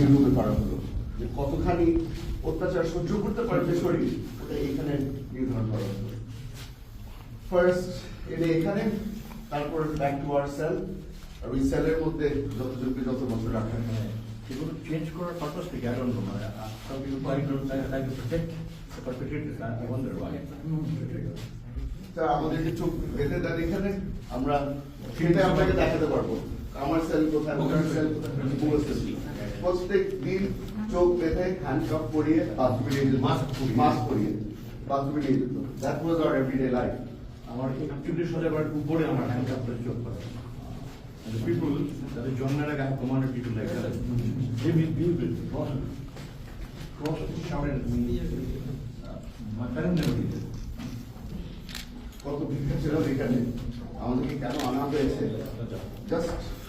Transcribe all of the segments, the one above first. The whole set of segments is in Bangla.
এইভাবে করা হলো যে কতখানি অত্যাচার সহ্য করতে পারবে শরীর ওটা এখানে নির্ধারণ করা হলো। ফার্স্ট এনে এখানে তারপর ব্যাক টু আওয়ার সেল আর ওই সেলের মধ্যে যতজনকে যত বছর রাখা হয় এগুলো চেঞ্জ করার পারপাস থেকে আই ডোন্ট নো মানে perpetrators I wonder why. তা আমাদেরকে চোখ বেঁধে দেন এখানে আমরা সেটা আপনাকে দেখাতে পারব। আমার সেল কোথায় ওনার সেল কোথায়? প্রত্যেক দিন চোখ বেঁধে হ্যান্ডকাপ পরিয়ে বাথরুমে নিয়ে যেত। মাস্ক পরিয়ে বাথরুমে নিয়ে যেত that was our everyday life আমার একচল্লিশ হাজার উপরে আমার হ্যান্ডকাপ করে চোখ করা the people, তাদের জন্মের আগে I commanded people like that. They will be with cross, cross shouted at me. My parents never did it. কত ভিক্ষা ছিল এখানে আমাদেরকে কেন আনা হয়েছে just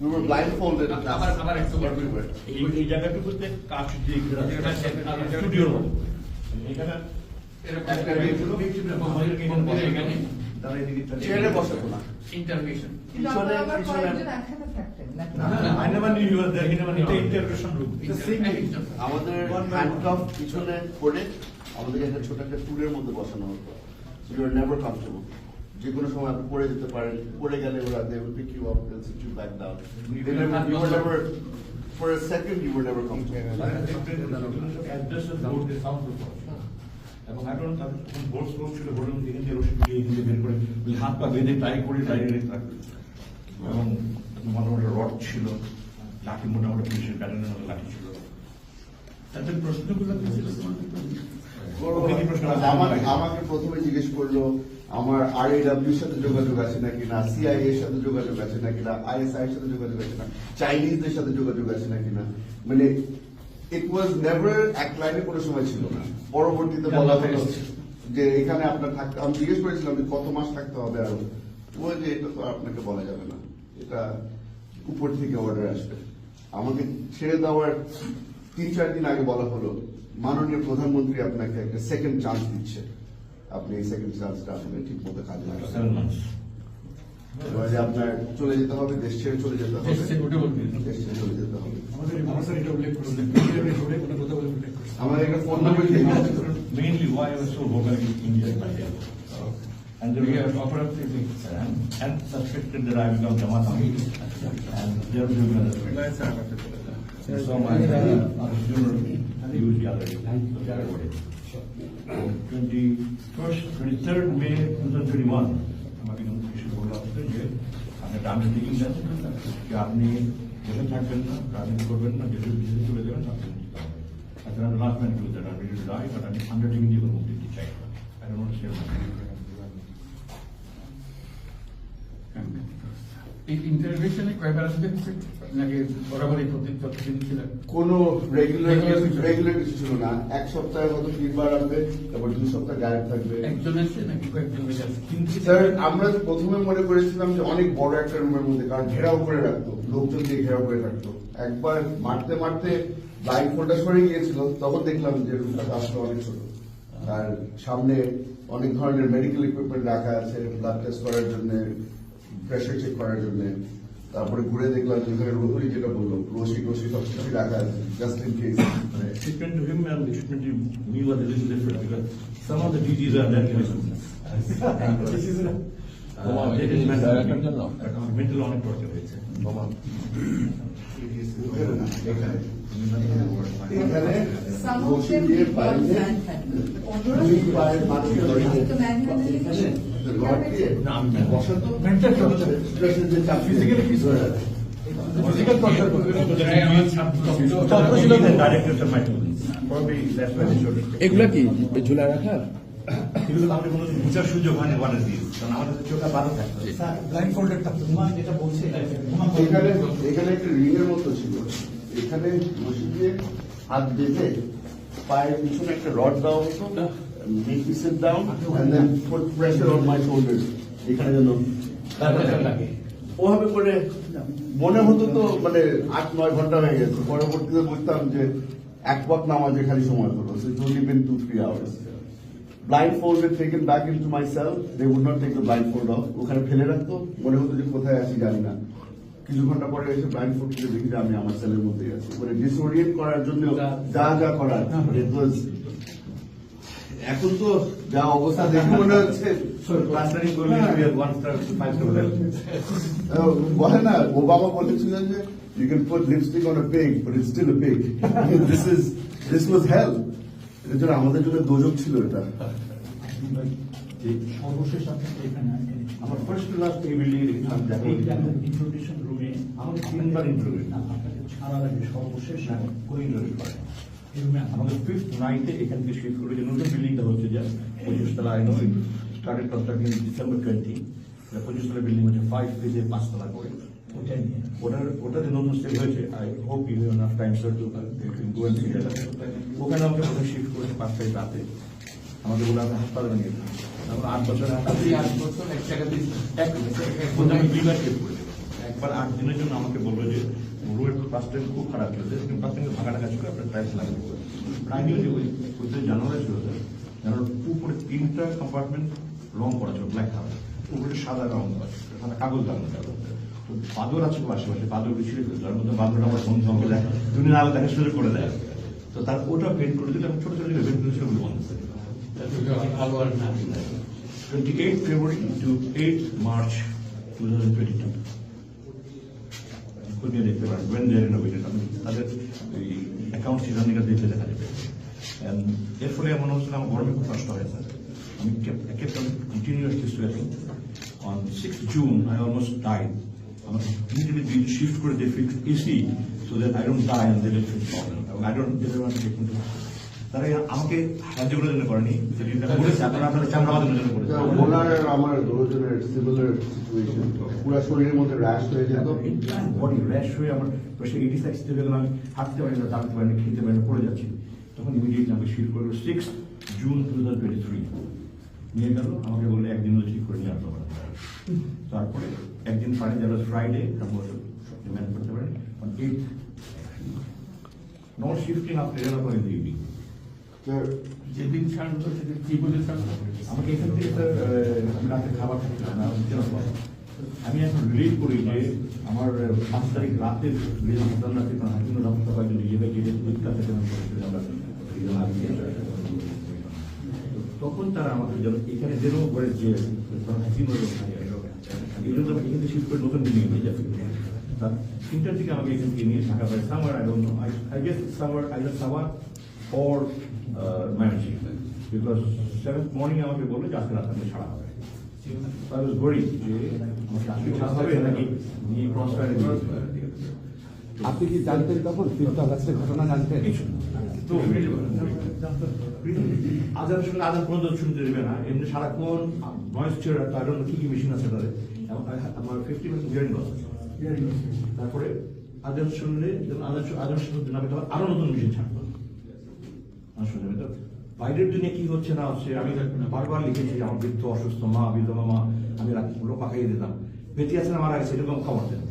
We were blindfolded. everywhere. এই দিয়ে স্টুডিওর মতো এখানে পিছনে-. আমাদের একটা ছোট একটা টুলের মধ্যে বসানো হতো। ইউ আর নেভার কমফর্টেবল যে কোনো সময় আপনি পড়ে যেতে পারেন পড়ে গেলে ওরা they will pick you up they sit you back down for a second you are never Addresses board দিয়ে sound proof করা ছিল। এবং এখন তাদের তখন বোর্ড স্কোর ছিল দিয়ে বের করে হাত পা বেঁধে টাই করে টাই রেখে থাকবে এবং মোটামুটি রড ছিল লাঠি মোটামুটি পুলিশের প্যাটার্নের মতো লাঠি ছিল তাদের প্রশ্নগুলো কি ছিল ওকে কি প্রশ্ন আমাকে আমাকে প্রথমে জিজ্ঞেস করল আমার আর এর সাথে যোগাযোগ আছে নাকি না? সিআইএ এর সাথে যোগাযোগ আছে নাকি না? আইএসআই এর সাথে যোগাযোগ আছে না? চাইনিজদের সাথে যোগাযোগ আছে নাকি না? মানে ইট ওয়াজ নেভার এক লাইনে কোনো সময় ছিল না। পরবর্তীতে বলা হলো যে এখানে আপনার থাকতে আমি জিজ্ঞেস করেছিলাম যে কত মাস থাকতে হবে আরও। ও যে এটা তো আপনাকে বলা যাবে না। এটা উপর থেকে অর্ডার আসবে। আমাকে ছেড়ে দেওয়ার তিন চার দিন আগে বলা হলো মাননীয় প্রধানমন্ত্রী আপনাকে একটা সেকেন্ড চান্স দিচ্ছে। আপনি এই সেকেন্ড চান্সটা আসলে ঠিক মতো কাজে লাগাবেন আপনার চলে যেতে হবে দেশ ছেড়ে চলে যেতে হবে দেশ ছেড়ে চলে যেতে হবে আমাদের একটা phone number mainly why I was so vocal in India in my dialogue. And we have cooperated with and, and suspected that I become Jamaat Amir. And there will be another So my uh, funeral usually already. 21st, 23rd May 2021 আমাকে নতুন কিছু বলে আসছে যে আপনি রাজনীতি যে থাকবেন না রাজনীতি করবেন না দেশের বিদেশে চলে যাবেন আপনি লাস্ট ম্যান আমি আন্ডারটেকিং দিয়ে মুক্তি দিতে চাই আই ডোন্ট এই কয়বার আসবে? নাকি বরাবরই প্রতি প্রতিদিন ছিল? কোনো রেগুলার। রেগুলার কিছু ছিল। না। এক সপ্তাহে হয়তো তিনবার আসবে তারপর দুই সপ্তাহ গায়েব থাকবে। একজন আছে নাকি কয়েকজন স্যার আমরা প্রথমে মনে করেছিলাম যে অনেক বড় একটা রুমের মধ্যে কারণ ঘেরাও করে রাখতো লোকজন দিয়ে ঘেরাও করে রাখতো। একবার মারতে মারতে লাইট ফোনটা সরে গিয়েছিল তখন দেখলাম যে রুমটা আসলে অনেক ছোট। আর সামনে অনেক ধরনের মেডিকেল ইকুইপমেন্ট রাখা আছে ব্লাড টেস্ট করার জন্য প্রেশার চেক করার জন্য তারপরে ঘুরে দেখলাম যে ওখানে রোহরি যেটা বলল রশি রশি সব কিছু রাখা just in case him and treatment to me was a little different because some of the DGs are that innocent. Uh, they didn't mental, mental অনেক torture হয়েছে। এখানে রশি দিয়ে. অন্যরা দুই পায়ের মাঝে হয়. এগুলা কি ঝুলা রাখা এগুলো তো কোনো বুঝার সুযোগ হয়নি ওয়ান দিস কারণ আমাদের চোখটা থাকতো থাকতো। এখানে এখানে একটা রিং মতো ছিল এখানে হাত বেঁধে পায়ের পিছনে একটা রড দেওয়া হতো make me sit down and then put pressure on my shoulder এখানে যেন করে মনে হতো তো মানে আট, নয় ঘণ্টা হয়ে গেছে। পরবর্তীতে বুঝতাম যে এক পথ নামাজে খালি সময় so it only been two, three hours. Blindfolded, taken back into my cell they would not take the blindfold off ওখানে ফেলে রাখতো। মনে হতো যে কোথায় আছি জানি না। কিছু ঘণ্টা পরে এসে ব্লাইন্ডফোল্ড খুলে দেখি আমি আমার সেলের মধ্যেই আছি। মানে ডিসওরিয়েন্ট করার জন্য যা যা করার, it was এখন তো যা অবস্থা দেখে মনে হচ্ছে করলে ফাইভ স্টার আহ, বলে না ওবামা বলেছিলেন যে you can put lipstick on a pig but it's still a pig this is this was hell এর জন্য আমাদের জন্য দোজক ছিল এটা। সর্বশেষ আপনাকে এখানে আমার ফার্স্ট ক্লাস এই বিল্ডিং আমি দেখো এই যে আপনার introduction room এ আমাকে তিনবার ইন্টারভিউ না, আপনাকে ছাড়ার আগে সর্বশেষ করে আমাদের ফিফথ নাইটে এখান থেকে শিফট করে যে নতুন বিল্ডিংটা হচ্ছে যে পঁচিশ তলা I know started construction December twenty পঁচিশ তলা বিল্ডিং হচ্ছে ফাইভ ফেজে পাঁচতলা করে ওইটাই ওটার ওটা নতুন স্টেপ হয়েছে I hope you have enough time sir to go and see ওখানে আমাকে প্রথমে শিফট করেছে পাঁচটায় রাতে আমাদের বলে আমরা হাসপাতালে নিয়ে গেলাম। আমরা আট বছর আট বছর এক জায়গাতেই এক এক বছর। আমি দুইবার শিফট করেছি একবার আট দিনের জন্য আমাকে বলল যে রোড ফার্স্ট টাইম খুব খারাপ ছিল সেকেন্ড ফার্স্ট টাইম ভাঙা টাকা ছিল আপনার টাইলস লাগাতে হবে যে ওই ওই জানুয়ারি ছিল স্যার জানুয়ারি উপরে তিনটা কম্পার্টমেন্ট রং করা ছিল ব্ল্যাক কালার উপরে সাদা রং করা সাদা কাগজ লাগানো ছিল তো বাদর আছে আশেপাশে বাদর ফেলছে তার মধ্যে বাদর আমার বন্ধু আমাকে দেয় দুদিন আগে দেখা সুযোগ করে দেয়। তো তার ওটা পেন্ট করে দিলে আমি ছোট ছোট যে পেন্ট ছিল বন্ধ করে দিলাম। ভালো আর না 28 February to 8 March 2022. খুঁজে দেখতে innovated আমি তাদের এই অ্যাকাউন্ট সিজনিংটা দেখতে দেখা যাবে এর ফলে এমন হচ্ছে আমার গরমে খুব কষ্ট হয়েছে আমি on 6th June I almost died আমার immediately being shift করে that I don't die and they will fix problem এবং I don't they don't want to take me to তারা আমাকে সাহায্য করার জন্য করেনি। বলেছে আপনারা আপনাদের চামড়া বাঁধানোর জন্য করেছে। ওনার আমার দুজনের সিমিলার সিচুয়েশন পুরো শরীরের মধ্যে র্যাশ হয়ে যেত। বডি র্যাশ হয়ে আমার এইটি সিক্স থেকে আমি হাঁটতে পারি না দাঁড়াতে পারি না খেতে পারি না পড়ে যাচ্ছি। তখন ইমিডিয়েটলি আমাকে শিফট করল six June two thousand twenty three নিয়ে গেল আমাকে বলল একদিন ঠিক করে নিয়ে আসতে পারেন তারপরে একদিন পারে যারা ফ্রাইডে তারপর ম্যান করতে পারেন। Eight not shifting eleven in the evening যেদিন ছাড়লো সেদিন কি বলে আমাকে এখান থেকে স্যার আমি রাতে খাবার খেতে না, আমি এখন রিলিজ করি যে আমার পাঁচ তারিখ রাতে রিলিজ হাসপাতাল কারণ হাকিম রহমত কয়েকজন নিজেকে গিয়ে থেকে যে আমরা রিলিজ তখন তারা আমাকে যেন এখানে যেন করে যে হাকিম আমি এখান শিফট করে নতুন বিল্ডিং যাচ্ছি তার তিনটার দিকে আমাকে এখান থেকে নিয়ে ঢাকা পাই summer I don't know I guess summer I summer for managing because seventh morning আমাকে বলল যে আজকে রাত আমাকে ছাড়া হবে। I was worried যে আমাকে আজকে ছাড়া হবে নাকি নিয়ে ক্রস ফায়ারে আপনি কি জানতেন তখন? ফিফথ আগস্টের ঘটনা জানতেন? কিছু। তো আজানের সঙ্গে আজান পর্যন্ত শুনতে দেবে না। এমনি সারাক্ষণ নয়েস তার জন্য কি কি মেশিন আছে তাদের? আমার ফিফটি পার্সেন্ট হিয়ারিং লস তারপরে আজান শুনলে আজান আজান শুনতে না আরও নতুন মেশিন ছাড়বো শুনে তো বাইরের দুনিয়া কি হচ্ছে না হচ্ছে, আমি বারবার লিখেছি, আমার বৃদ্ধ অসুস্থ মা, বিধবা মা, আমি রাত্রিগুলো পাকাইয়ে দিতাম। বেঁচে আছে আমার আগে সেরকম খবর দেন.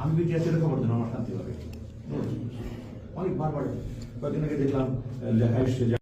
আমি বেঁচে আছি খবর দেন, আমার শান্তি হবে। অনেক বারবার কয়েকদিন আগে দেখলাম লেখা এসছে